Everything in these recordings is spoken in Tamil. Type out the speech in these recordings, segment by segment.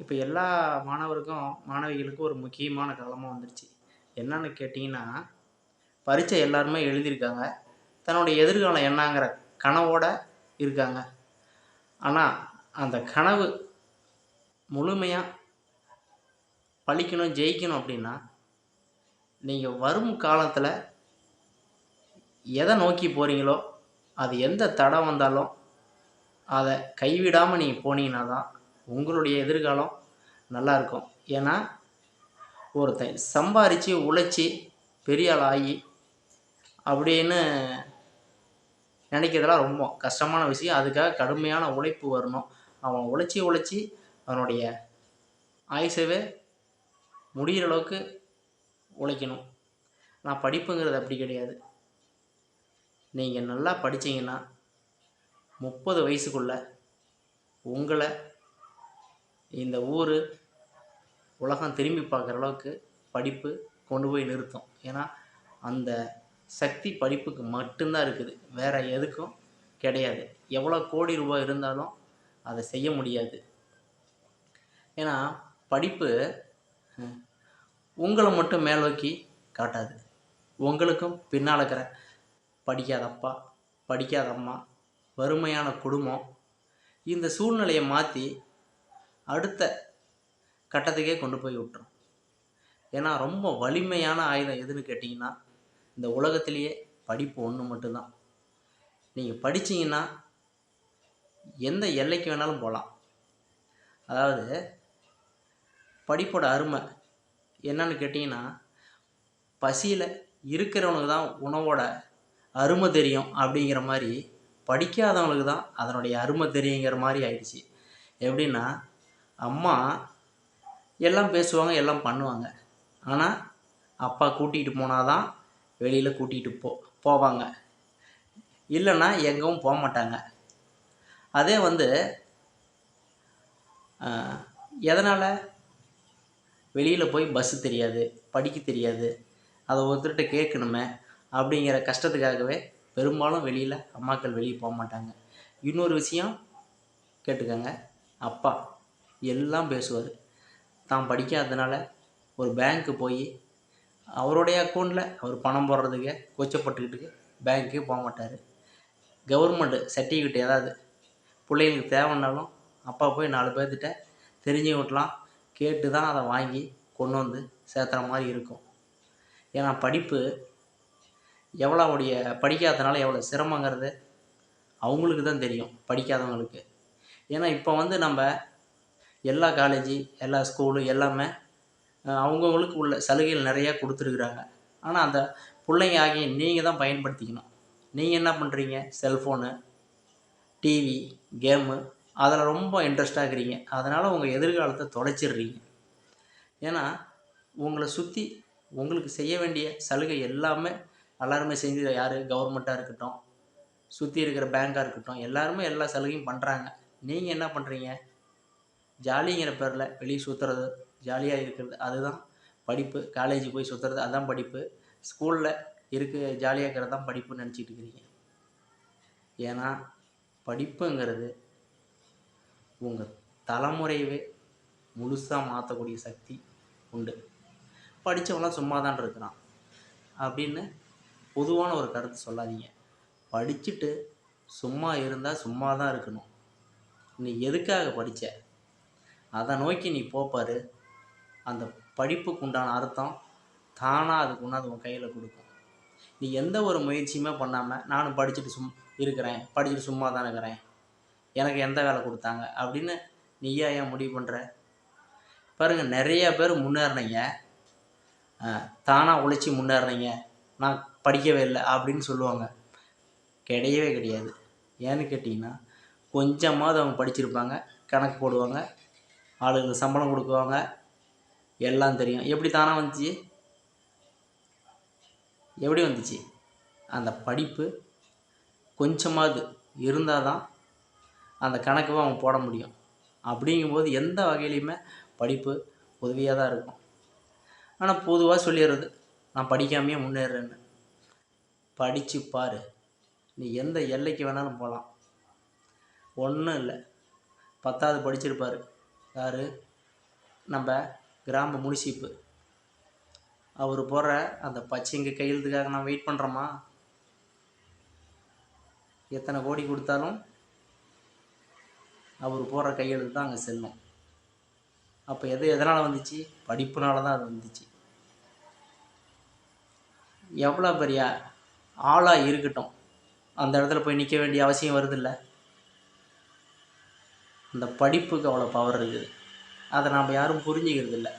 இப்போ எல்லா மாணவருக்கும் மாணவிகளுக்கும் ஒரு முக்கியமான காலமாக வந்துருச்சு. என்னன்னு கேட்டிங்கன்னா பரீட்சை எல்லாருமே எழுதியிருக்காங்க. தன்னுடைய எதிர்காலம் என்னங்கிற கனவோடு இருக்காங்க. ஆனால் அந்த கனவு முழுமையாக பழிக்கணும் ஜெயிக்கணும் அப்படின்னா நீங்கள் வரும் காலத்தில் எதை நோக்கி போகிறீங்களோ அது எந்த தடை வந்தாலும் அதை கைவிடாமல் நீங்கள் போனீங்கன்னா தான் உங்களுடைய எதிர்காலம் நல்லா இருக்கும் ஏன்னா ஒருத்தன் சம்பாரித்து உழைச்சி பெரிய ஆள் ஆகி அப்படின்னு நினைக்கிறதெல்லாம் ரொம்ப கஷ்டமான விஷயம். அதுக்காக கடுமையான உழைப்பு வரணும். அவன் உழைச்சி உழைச்சி அவனுடைய ஆயுசவே முடிகிற அளவுக்கு உழைக்கணும். நான் படிப்புங்கிறது அப்படி கிடையாது. நீங்கள் நல்லா படித்தீங்கன்னா முப்பது வயசுக்குள்ளே உங்களை இந்த ஊர் உலகம் திரும்பி பார்க்குற அளவுக்கு படிப்பு கொண்டு போய் நிறுத்தும். ஏன்னா அந்த சக்தி படிப்புக்கு மட்டும்தான் இருக்குது. வேறு எதுக்கும் கிடையாது. எவ்வளோ கோடி ரூபாய் இருந்தாலும் அதை செய்ய முடியாது. ஏன்னா படிப்பு உங்களை மட்டும் மேலோக்கி காட்டாது. உங்களுக்கும் பின்னால் இருக்கிற படிக்காத அப்பா படிக்காத அம்மா வறுமையான குடும்பம் இந்த சூழ்நிலையை மாற்றி அடுத்த கட்டத்துக்கே கொண்டு போய் விட்டுரும். ஏன்னா ரொம்ப வலிமையான ஆயுதம் எதுன்னு கேட்டிங்கன்னா இந்த உலகத்திலேயே படிப்பு ஒன்று மட்டும்தான். நீங்கள் படிச்சிங்கன்னா எந்த எல்லைக்கு வேணாலும் போகலாம் அதாவது படிப்போட அருமை என்னன்னு கேட்டிங்கன்னா பசியில் இருக்கிறவனுக்கு தான் உணவோட அருமை தெரியும் அப்படிங்கிற மாதிரி படிக்காதவங்களுக்கு தான் அதனுடைய அருமை தெரியுங்கிற மாதிரி ஆயிடுச்சு. எப்படின்னா அம்மா எல்லாம் பேசுவாங்க எல்லாம் பண்ணுவாங்க. ஆனால் அப்பா கூட்டிகிட்டு போனால் தான் வெளியில் கூட்டிகிட்டு போ போவாங்க. இல்லைன்னா எங்கவும் போக மாட்டாங்க. அதே வந்து எதனால்? வெளியில் போய் பஸ்ஸு தெரியாது படிக்க தெரியாது அதை ஒருத்தர்கிட்ட கேட்கணுமே அப்படிங்கிற கஷ்டத்துக்காகவே பெரும்பாலும் வெளியில் அம்மாக்கள் வெளியே போக மாட்டாங்க. இன்னொரு விஷயம் கேட்டுக்கோங்க அப்பா. எல்லாம் பேசுவார். தான் படிக்காததுனால ஒரு பேங்க்கு போய் அவருடைய அக்கௌண்ட்டில் அவர் பணம் போடுறதுக்கு கொச்சப்பட்டுக்கிட்டு பேங்க்கே போக மாட்டார். கவர்மெண்ட்டு சர்டிஃபிகேட் ஏதாவது பிள்ளைங்களுக்கு தேவைன்னாலும் அப்பா போய் நாலு பேர்த்திட்ட தெரிஞ்சவங்கட்டலாம் கேட்டு தான் அதை வாங்கி கொண்டு வந்து சேர்த்துற மாதிரி இருக்கும். ஏன்னா படிப்பு எவ்வளோ அவருடைய படிக்காததுனால எவ்வளோ சிரமங்கிறது அவங்களுக்கு தான் தெரியும் படிக்காதவங்களுக்கு. ஏன்னா இப்போ வந்து நம்ம எல்லா காலேஜி எல்லா ஸ்கூலு எல்லாமே அவங்கவுங்களுக்கு உள்ள சலுகைகள் நிறையா கொடுத்துருக்குறாங்க. ஆனால் அந்த பிள்ளைங்க ஆகிய நீங்கள் தான் பயன்படுத்திக்கணும். நீங்கள் என்ன பண்ணுறீங்க செல்ஃபோனு டிவி கேமு அதில் ரொம்ப இன்ட்ரெஸ்டாக இருக்கிறீங்க. அதனால் உங்கள் எதிர்காலத்தை தொலைச்சிடுறீங்க. ஏன்னா உங்களை சுற்றி உங்களுக்கு செய்ய வேண்டிய சலுகை எல்லாமே எல்லாருமே செஞ்சு யார்? கவர்மெண்ட்டாக இருக்கட்டும். சுற்றி இருக்கிற பேங்காக இருக்கட்டும். எல்லாருமே எல்லா சலுகையும் பண்ணுறாங்க நீங்கள் என்ன பண்ணுறீங்க ஜாலிங்கிற பேரில் வெளியே சுற்றுறது ஜாலியாக இருக்கிறது அதுதான் படிப்பு. காலேஜ் போய் சுற்றுறது அதுதான் படிப்பு. ஸ்கூலில் இருக்க ஜாலியாக இருக்கிறது தான் படிப்புன்னு நினச்சிட்டு இருக்கிறீங்க ஏன்னா படிப்புங்கிறது உங்கள் தலைமுறையவே முழுசாக மாற்றக்கூடிய சக்தி உண்டு. படித்தவங்களாம் சும்மா தான் இருக்கிறான். அப்படின்னு பொதுவான ஒரு கருத்து சொல்லாதீங்க. படிச்சுட்டு சும்மா இருந்தால் சும்மா தான் இருக்கணும். நீ எதுக்காக படித்த அதை நோக்கி நீ போப்பார். அந்த படிப்புக்கு உண்டான அர்த்தம் தானாக அதுக்கு உண்டாது உன் கையில் கொடுக்கும். நீ எந்த ஒரு முயற்சியுமே பண்ணாமல் நானும் படிச்சுட்டு சும் இருக்கிறேன். படிச்சுட்டு சும்மா தான் இருக்கிறேன். எனக்கு எந்த வேலை கொடுத்தாங்க? அப்படின்னு நீயா ஏன் முடிவு பண்ணுற பாருங்கள் நிறைய பேர் முன்னேறினீங்க. தானாக உழைச்சி முன்னேறினீங்க. நான் படிக்கவே இல்லை அப்படின்னு சொல்லுவாங்க. கிடையவே கிடையாது. ஏன்னு கேட்டிங்கன்னா கொஞ்சமாவது அவங்க படிச்சிருப்பாங்க கணக்கு போடுவாங்க. ஆளுங்களுக்கு சம்பளம் கொடுக்குவாங்க. எல்லாம் தெரியும். எப்படி தானாக வந்துச்சு? எப்படி வந்துச்சு? அந்த படிப்பு கொஞ்சமாவது இருந்தால் தான் அந்த கணக்குவை அவன் போட முடியும். அப்படிங்கும்போது எந்த வகையிலையுமே படிப்பு உதவியாக தான் இருக்கும். ஆனால் பொதுவாக சொல்லிடுறது நான் படிக்காமையே முன்னேறேன்னு. படித்து பாரு. நீ எந்த எல்லைக்கு வேணாலும் போகலாம் ஒன்றும் இல்லை. பத்தாவது படிச்சிருப்பார். யார்? நம்ம கிராம முனிசிப்பு. அவர் போடுற அந்த பச்சைங்க கையெழுத்துக்காக நான் வெயிட் பண்ணுறோமா எத்தனை கோடி கொடுத்தாலும் அவர் போடுற கையெழுத்து தான் அங்கே செல்லும். அப்போ எது எதனால் வந்துச்சு? படிப்புனால தான் அது வந்துச்சு. எவ்வளோ பெரிய ஆளாக இருக்கட்டும். அந்த இடத்துல போய் நிற்க வேண்டிய அவசியம் வருதில்ல. அந்த படிப்புக்கு அவ்வளோ பவர் இருக்குது. அதை நாம் யாரும் புரிஞ்சுக்கிறது இல்லை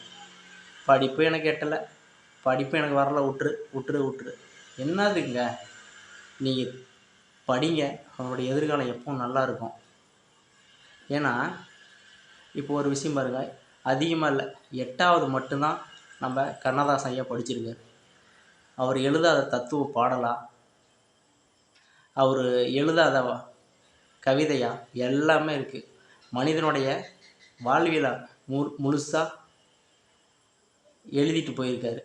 படிப்பு எனக்கு எட்டலை. படிப்பு எனக்கு வரல விட்டுரு விட்டுரு விட்டுரு என்னதுங்க? நீங்கள் படிங்க. அவனுடைய எதிர்காலம் எப்பவும் நல்லா இருக்கும். ஏன்னா இப்போ ஒரு விஷயம் பாருங்க. அதிகமாக இல்லை. எட்டாவது மட்டும்தான் நம்ம கண்ணதாசன் ஐயா படிச்சிருக்காரு. அவர் எழுதாத தத்துவ பாடலா? அவர் எழுதாத கவிதையா? எல்லாமே இருக்குது மனிதனுடைய வாழ்வியலை மு முழுசாக எழுதிட்டு போயிருக்காரு.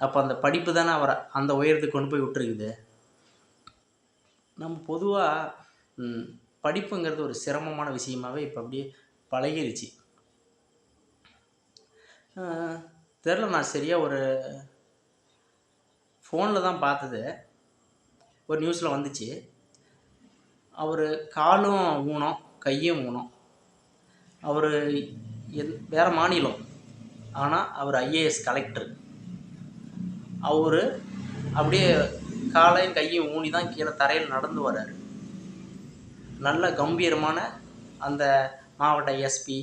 அப்போ அந்த படிப்பு தானே அவரை அந்த உயரத்துக்கு கொண்டு போய் விட்டுருக்குது. நம்ம பொதுவாக படிப்புங்கிறது ஒரு சிரமமான விஷயமாவே இப்போ அப்படியே பழகிருச்சு. தெரில நான் சரியாக ஒரு ஃபோனில் தான் பார்த்தது. ஒரு நியூஸில் வந்துச்சு. அவர் காலும் ஊனம் கையும் ஊனம் அவர் எந் வேறு மாநிலம். ஆனால் அவர் ஐஏஎஸ் கலெக்டர் அவர் அப்படியே காலையும் கையும் ஊனி தான் கீழே தரையில் நடந்து வர்றாரு நல்ல கம்பீரமான அந்த மாவட்ட எஸ்பி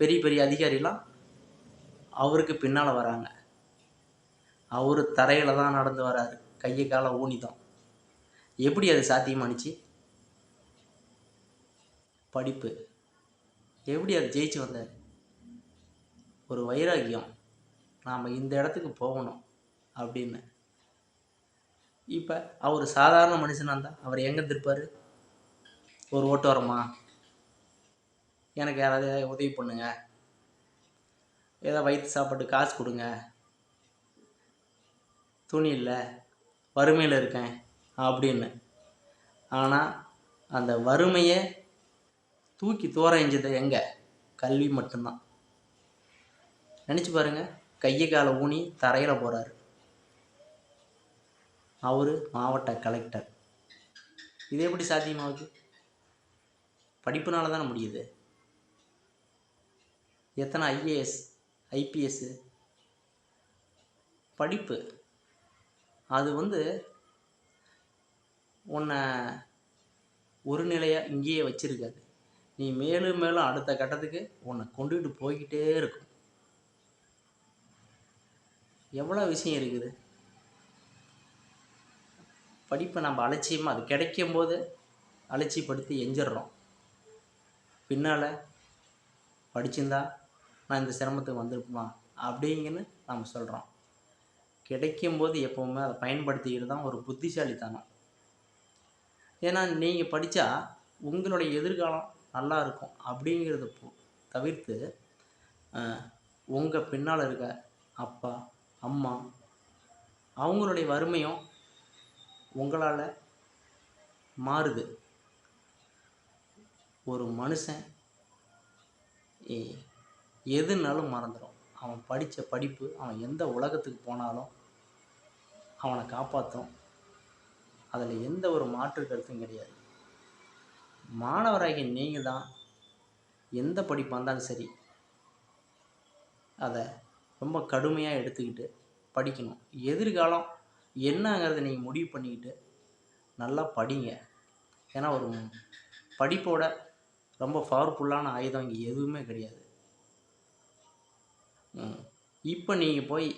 பெரிய பெரிய அதிகாரிலாம் அவருக்கு பின்னால் வராங்க. அவர் தரையில் தான் நடந்து வராரு. கையை காலை ஊனி தான் எப்படி அது சாத்தியமானுச்சு? படிப்பு. எப்படி அது ஜெயிச்சு வந்தார்? ஒரு வைராக்கியம் நாம் இந்த இடத்துக்கு போகணும் அப்படின்னு. இப்போ அவர் சாதாரண மனுஷனாக இருந்தால் அவர் எங்கே திருப்பார் ஒரு ஓட்டு வரமா எனக்கு யாராவது உதவி பண்ணுங்க. ஏதோ வயிற்று சாப்பாட்டு காசு கொடுங்க. துணி இல்லை வறுமையில் இருக்கேன் அப்படின்னு. ஆனால் அந்த வறுமையை தூக்கி தூரஞ்சது எங்கே? கல்வி மட்டும்தான். நினச்சி பாருங்கள் கையை காலை ஊனி தரையில் போகிறார் அவர் மாவட்ட கலெக்டர். இது எப்படி சாத்தியமாகுது படிப்புனால தானே முடியுது. எத்தனை ஐஏஎஸ் ஐபிஎஸ்ஸு படிப்பு. அது வந்து உன்னை ஒரு நிலையாக இங்கேயே வச்சுருக்காது. நீ மேலும் மேலும் அடுத்த கட்டத்துக்கு உன்னை கொண்டுகிட்டு போய்கிட்டே இருக்கும். எவ்வளோ விஷயம் இருக்குது? படிப்பை நம்ம அலட்சியமாக அது கிடைக்கும் போது அலட்சியப்படுத்தி எஞ்சிடுறோம். பின்னால் படிச்சிருந்தா நான் இந்த சிரமத்துக்கு வந்திருப்பேன் அப்படிங்கன்னு நம்ம சொல்கிறோம் கிடைக்கும்போது எப்போவுமே அதை பயன்படுத்திக்கிட்டு தான் ஒரு புத்திசாலித்தனம். ஏன்னா நீங்கள் படித்தா உங்களுடைய எதிர்காலம் நல்லா இருக்கும் அப்படிங்கிறத தவிர்த்து உங்கள் பின்னால் இருக்க அப்பா அம்மா அவங்களுடைய வறுமையும் உங்களால் மாறுது. ஒரு மனுஷன் எதுனாலும் மறந்துடும் அவன் படித்த படிப்பு அவன் எந்த உலகத்துக்கு போனாலும் அவனை காப்பாற்றும் அதில் எந்த ஒரு மாற்று கருத்தும் கிடையாது. மாணவராகிய நீங்கள் தான் எந்த படிப்பாக இருந்தாலும் சரி அதை ரொம்ப கடுமையாக எடுத்துக்கிட்டு படிக்கணும். எதிர்காலம் என்னங்கிறத நீங்கள் முடிவு பண்ணிக்கிட்டு நல்லா படிங்க. ஏன்னா ஒரு படிப்போட ரொம்ப பவர்ஃபுல்லான ஆயுதம் இங்கே எதுவுமே கிடையாது. இப்போ நீங்கள் போய்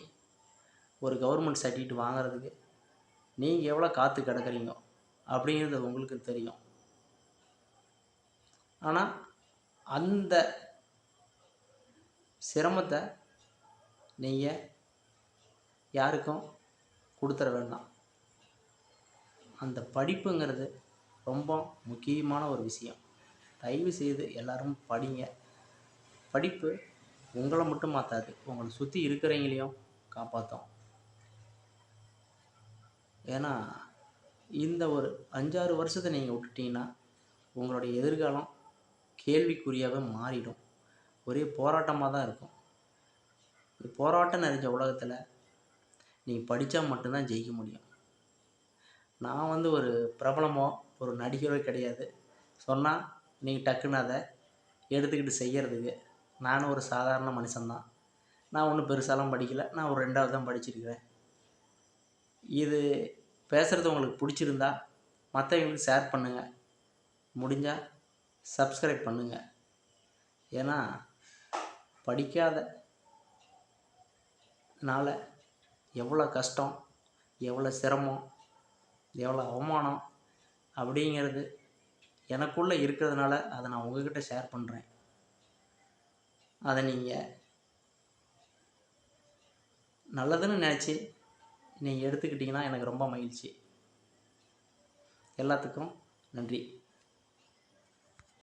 ஒரு கவர்மெண்ட் சர்டிஃபிகேட் வாங்குறதுக்கு நீங்கள் எவ்வளோ காற்று கிடக்குறீங்க அப்படிங்கிறது உங்களுக்கு தெரியும். ஆனால் அந்த சிரமத்தை நீங்கள் யாருக்கும் கொடுத்துட வேண்டாம். அந்த படிப்புங்கிறது ரொம்ப முக்கியமான ஒரு விஷயம். தயவு செய்து எல்லோரும் படிங்க. படிப்பு உங்களை மட்டும் மாற்றாது உங்களை சுற்றி இருக்கிறவங்களையும் காப்பாற்றும் ஏன்னா இந்த ஒரு அஞ்சாறு வருஷத்தை நீங்கள் விட்டுட்டீங்கன்னா உங்களுடைய எதிர்காலம் கேள்விக்குறியாகவே மாறிடும். ஒரே போராட்டமாக தான் இருக்கும். இந்த போராட்டம் நிறைஞ்ச உலகத்தில் நீங்கள் படித்தா மட்டும்தான் ஜெயிக்க முடியும். நான் வந்து ஒரு பிரபலமோ ஒரு நடிகரோ கிடையாது. சொன்னால் நீங்கள் டக்குன்னு அதை எடுத்துக்கிட்டு செய்கிறதுக்கு நானும் ஒரு சாதாரண மனுஷன்தான். நான் ஒன்றும் பெருசாலாம் படிக்கலை. நான் ஒரு ரெண்டாவது தான் படிச்சிருக்கிறேன். இது பேசுகிறது உங்களுக்கு பிடிச்சிருந்தா மற்றவங்களுக்கு ஷேர் பண்ணுங்கள் முடிஞ்சால் சப்ஸ்கிரைப் பண்ணுங்கள் ஏன்னா படிக்காத நால எவ்வளோ கஷ்டம் எவ்வளோ சிரமம் எவ்வளோ அவமானம் அப்படிங்கிறது எனக்குள்ளே இருக்கிறதுனால அதை நான் உங்ககிட்ட ஷேர் பண்ணுறேன் அதை நீங்கள் நல்லதுன்னு நினச்சி நீங்கள் எடுத்துக்கிட்டிங்கன்னா எனக்கு ரொம்ப மகிழ்ச்சி. எல்லாத்துக்கும் நன்றி.